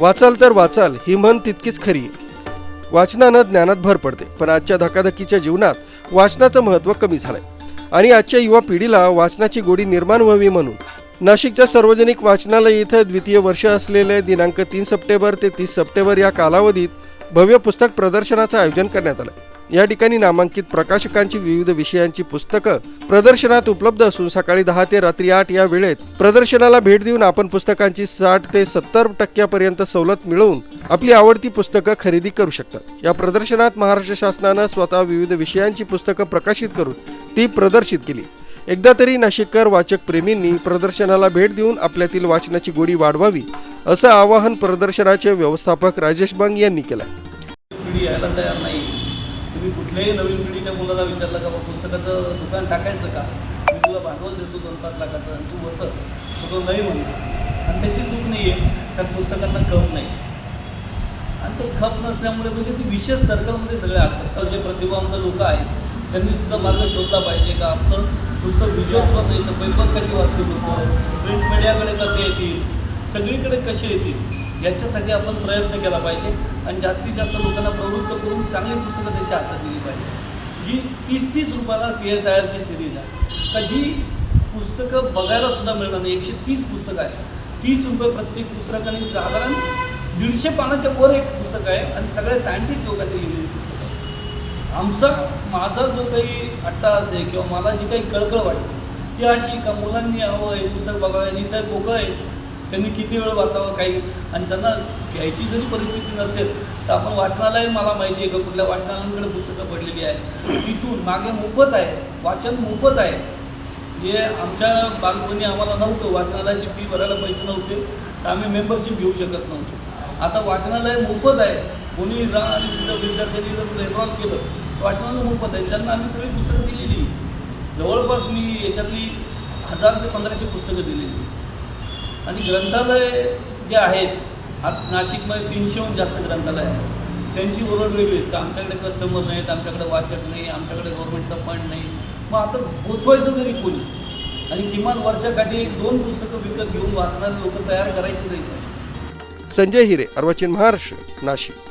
वाचाल तर वाचाल ही म्हण तितकीच खरी. वाचनानं ज्ञानात भर पडते पण आजच्या धकाधकीच्या जीवनात वाचनाचं महत्त्व कमी झालंय. आणि आजच्या युवा पिढीला वाचनाची गोडी निर्माण व्हावी म्हणून नाशिकच्या सार्वजनिक वाचनालय इथं द्वितीय वर्ष असलेले दिनांक तीन सप्टेंबर ते तीस सप्टेंबर या कालावधीत भव्य पुस्तक प्रदर्शनाचं आयोजन करण्यात आलं. या ठिकाणी नामांकित प्रकाशकांची विविध विषयांची पुस्तकं प्रदर्शनात उपलब्ध असून सकाळी दहा ते रात्री आठ या वेळेत प्रदर्शनाला भेट देऊन आपण पुस्तकांची साठ ते सत्तर टक्क्यापर्यंत सवलत मिळवून आपली आवडती पुस्तकं खरेदी करू शकतात या प्रदर्शनात महाराष्ट्र शासनानं स्वतः विविध विषयांची पुस्तकं प्रकाशित करून ती प्रदर्शित केली. एकदा तरी नाशिककर वाचक प्रेमींनी प्रदर्शनाला भेट देऊन आपल्यातील वाचनाची गोडी वाढवावी असं आवाहन प्रदर्शनाचे व्यवस्थापक राजेश बंग यांनी केलं पिढी यायला तयार नाही तुम्ही कुठल्याही नवीन पिढीच्या मुलाला विचारलं का बा पुस्तकाचं दुकान टाकायचं का? मी तुला भांडवल देतो दोन पाच लाखाचं आणि तू बसत तर तो नाही म्हणतो आणि त्याची चूक नाही आहे त्या पुस्तकांना खप नाही. आणि ते खप नसल्यामुळे म्हणजे ती विशेष सर्कलमध्ये सगळे अडतात सर जे प्रतिभावंत लोक आहेत त्यांनी सुद्धा मार्ग शोधला पाहिजे का? आपलं पुस्तक व्हिज्युअल स्वतः येतं पेपर कसे वाचतील लोक? प्रिंट मीडियाकडे कसे येतील? सगळीकडे कसे येतील? याच्यासाठी आपण प्रयत्न केला पाहिजे आणि जास्तीत जास्त लोकांना प्रवृत्त करून चांगली पुस्तकं त्यांच्या हातात दिली पाहिजे. जी तीस तीस रुपयाला सी एस आय आरची सिरीज आहे. का जी पुस्तकं बघायला सुद्धा मिळणार नाही. एकशे तीस पुस्तकं आहे तीस रुपये प्रत्येक पुस्तकाने साधारण दीडशे पानाच्या वर एक पुस्तक आहे आणि सगळ्या सायंटिस्ट लोकांनी लिहिलेली पुस्तक आमचा माझा जो काही अट्टास आहे किंवा मला जी काही कळकळ वाटते ती अशी का मुलांनी हवं हे पुस्तक बघावं आणि तर पोकळ आहे त्यांनी किती वेळ वाचावं काही? आणि त्यांना घ्यायची जरी परिस्थिती नसेल तर आपण वाचनालय मला माहिती आहे का कुठल्या वाचनालयांकडे पुस्तकं पडलेली आहे तिथून मागे मोफत आहे वाचन मोफत आहे. जे आमच्या बालपणी आम्हाला नव्हतं वाचनालयाची फी भरायला पैसे नव्हते तर आम्ही मेंबरशिप घेऊ शकत नव्हतो. आता वाचनालय मोफत आहे. कोणी रा आणि तिथं विद्यार्थ्यांनी जर एनरॉल केलं वाचनालय मोफत आहे. त्यांना आम्ही सगळी पुस्तकं दिलेली. जवळपास मी याच्यातली हजार ते पंधराशे पुस्तकं दिलेली. आणि ग्रंथालय जे आहेत आज नाशिकमध्ये तीनशेहून जास्त ग्रंथालय आहेत. त्यांची ओरड वेगळी का आमच्याकडे कस्टमर नाहीत आमच्याकडे वाचक नाही आमच्याकडे गव्हर्नमेंटचा फंड नाही. मग आता पोचवायचं तरी कोणी? आणि किमान वर्षाकाठी एक दोन पुस्तकं विकत घेऊन वाचणारे लोक तयार करायचे नाही. संजय हिरे अर्वाचीन महाराष्ट्र नाशिक.